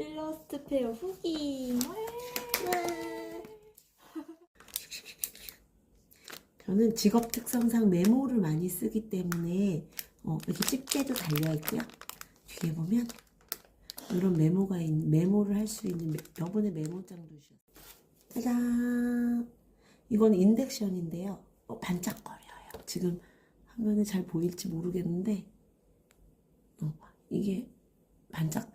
일러스트 페어 후기. 저는 직업 특성상 메모를 많이 쓰기 때문에 어, 이렇게 집게도 달려 있고요. 뒤에 보면 이런 메모가 있는 메모를 할 수 있는 메- 여분의 메모장도 주셨어요. 짜잔! 이건 인덱션인데요. 어, 반짝거려요. 지금 화면에 잘 보일지 모르겠는데 어, 이게 반짝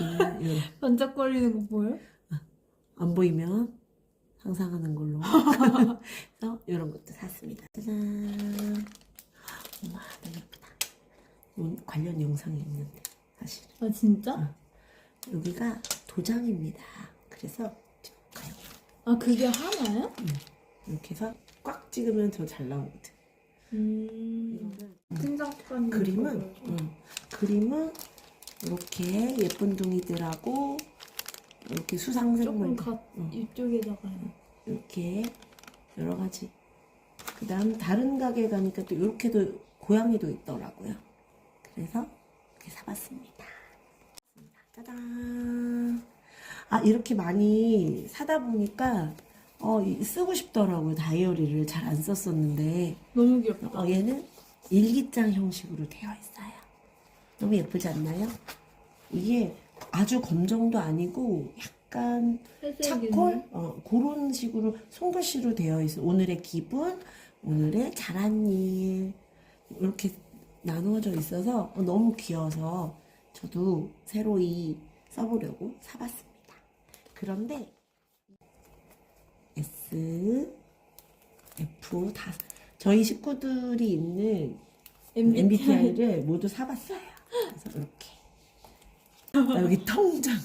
이런- 이런. 반짝거리는 거 보여? 안 보이면 상상하는 걸로. 그래서 이런 것도 샀습니다. 짜잔. 와, 너무 예쁘다. 이 관련 영상이 있는데, 사실. 아 진짜? 여기가 도장입니다. 그래서 가요. 아 그게 하나야? 이렇게 해서 꽉 찍으면 더 잘 나오거든. 음. 이거를 생작가님 그림은, 응. 그림은 이렇게 예쁜 동이들하고 이렇게 조금 수상생물 가 응. 이쪽에다가 이렇게 여러 가지. 그 다음 다른 가게 가니까 또 이렇게도 고양이도 있더라고요. 그래서 이렇게 사봤습니다. 짜잔. 아 이렇게 많이 사다 보니까 어, 이- 쓰고 싶더라고요. 다이어리를 잘 안 썼었는데 너무 귀엽다. 어, 얘는 일기장 형식으로 되어 있어요. 너무 예쁘지 않나요? 이게 아주 검정도 아니고 약간. 차콜? 어, 그런 식으로 손글씨로 되어 있어. 오늘의 기분, 오늘의 잘한 일 이렇게 나누어져 있어서 어, 너무 귀여워서 저도 새로이 써보려고 사봤습니다. 그런데 S, F 다 저희 식구들이 있는 MBTI. MBTI를 모두 사봤어요. 그래서 이렇게 아, 여기 통장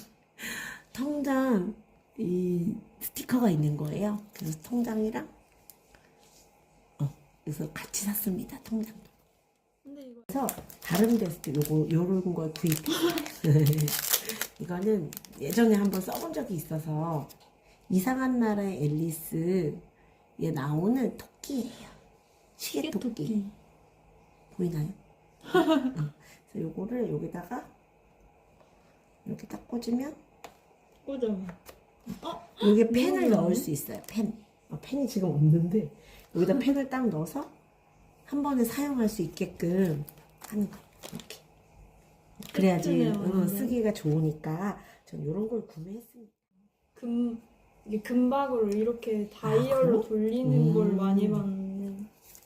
통장 이 스티커가 있는 거예요. 그래서 통장이랑 어 그래서 같이 샀습니다. 통장도. 근데 이거 그래서 다른 데서 도 요거 요런 걸 구입했어요. 이거는 예전에 한번 써본 적이 있어서 이상한 나라의 앨리스에 나오는 토끼예요. 시계 토끼. 토끼. 보이나요? 어. 그래서 요거를 여기다가 이렇게 딱 꽂으면 꽂아. 여기에 펜을 넣을? 수 있어요. 펜. 어, 펜이 지금 없는데 여기다 펜을 딱 넣어서 한 번에 사용할 수 있게끔 하는 거예요. 이렇게. 그래야지 어, 완전. 쓰기가 좋으니까 전 이런 걸 구매했습니다. 금 이게 금박으로 이렇게 다이얼로 아, 그래요? 돌리는 음. 걸 많이 봤는데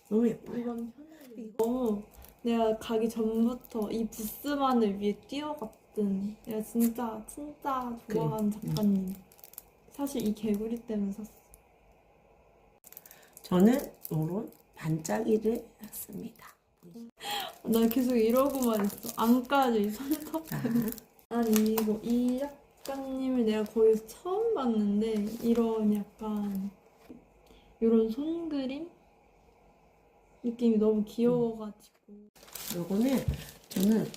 너무 예뻐요. 이건 편하게 너무 내가 가기 전부터 이 부스만을 위해 뛰어갔던 내가 진짜 진짜 좋아하는 작가님. 사실 이 개구리 때문에 샀어. 저는 이런 반짝이를 샀습니다. 나 계속 이러고만 있어. 안 까져 이 손톱 자, 아니 이거 이 작가님을 내가 거기서 처음 봤는데 이런 약간 이런 손그림 느낌이 너무 귀여워가지고 요거는 저는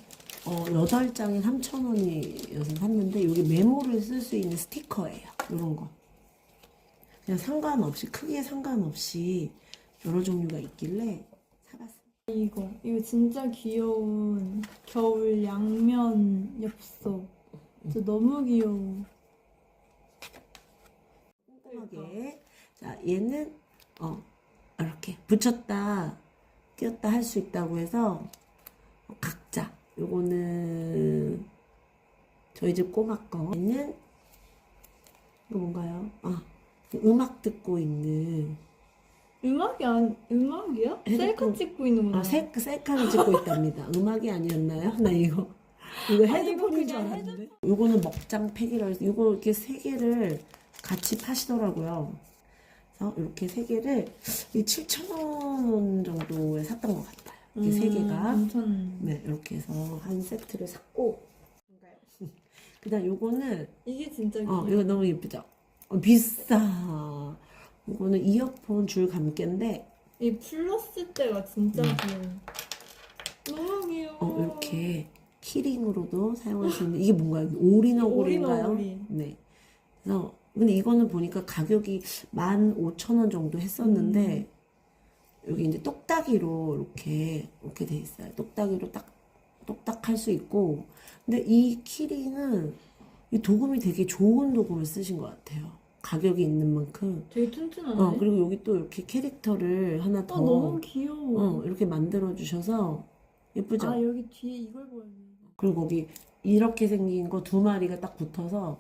어, 8장에 3,000원이어서 샀는데 여기 메모를 쓸 수 있는 스티커예요. 요런 거. 그냥 상관없이 크기에 상관없이 여러 종류가 있길래 사봤어요. 이거 이거 진짜 귀여운 겨울 양면 엽서 진짜 너무 귀여워 꼼꼼하게. 자, 얘는 어 이렇게 붙였다 띄었다 할 수 있다고 해서 각자 요거는 저희 집 꼬마 거 얘는 이거 뭔가요? 아 음악 듣고 있는 음악이 아니 음악이야? 핸드폰. 셀카 찍고 있는구나 아 셀, 셀카를 찍고 있답니다 음악이 아니었나요? 나 이거 이거 이거 헤드폰인 줄 알았는데 요거는 먹장 팩이라고 해서 요거 이렇게 세 개를 같이 파시더라고요 그래서 이렇게 세 개를 7,000원 정도에 샀던 것 같아요 이렇게 세 개가 음, 괜찮네 네, 이렇게 해서 한 세트를 샀고. 그 다음 요거는, 이게 진짜 어, 이거 너무 예쁘죠? 어, 비싸. 이거는 이어폰 줄 감개인데, 이 플러스 때가 진짜 음. 귀여워 너무 귀여워 어, 이렇게 키링으로도 사용할 수 있는, 이게 뭔가요? 올인어골인가요? 올인어골이. 네. 그래서, 근데 이거는 보니까 가격이 15,000원 정도 했었는데, 음. 여기 이제 똑딱이로 이렇게, 이렇게 돼 있어요. 똑딱이로 딱, 똑딱 할 수 있고, 근데 이 키링은 이 도금이 되게 좋은 도금을 쓰신 것 같아요. 가격이 있는 만큼. 되게 튼튼하네. 어, 그리고 여기 또 이렇게 캐릭터를 하나 아더 너무 귀여워. 어, 이렇게 만들어 주셔서 예쁘죠? 아 여기 뒤에 이걸 보여줘. 그리고 거기 이렇게 생긴 거 두 마리가 딱 붙어서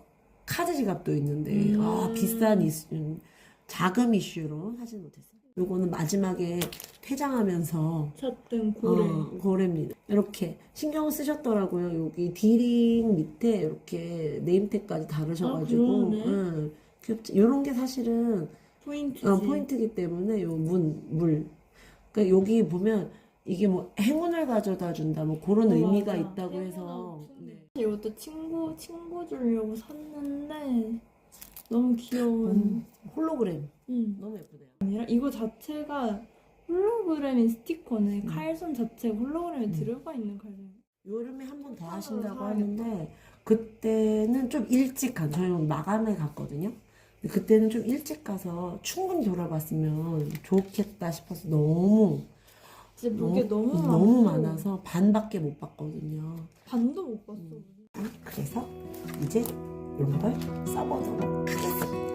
카드 지갑도 있는데 음. 아 비싼 이슈 음, 자금 이슈로 하진 못했어요. 요거는 마지막에 퇴장하면서 샀던 고래. 어, 고래입니다. 이렇게 신경을 쓰셨더라고요. 여기 디링 밑에 이렇게 네임택까지 다르셔가지고 아. 응, 귀엽지. 이런 게 사실은 포인트지. 어, 포인트이기 때문에 요 문, 물. 그러니까 여기 보면 이게 뭐 행운을 가져다 준다 뭐 그런 어, 의미가 맞아. 있다고 해서. 네. 이것도 친구 친구 주려고 샀는데 너무 귀여운. 음, 홀로그램 음. 너무 예쁘네요. 아니라 이거 자체가 홀로그램인 스티커네. 음. 칼손 자체가 홀로그램에 음. 들어가 있는 칼손. 여름에 한 번 더 하신다고. 하는데 그때는 좀 일찍 간 저희 마감에 갔거든요. 근데 그때는 좀 일찍 가서 충분히 돌아봤으면 좋겠다 싶어서 너무 진짜 볼게 너무, 음, 너무 많고 많아서 반밖에 못 봤거든요. 반도 못 봤어. 음. 그래서 이제 이런 걸 써보도록 하겠습니다.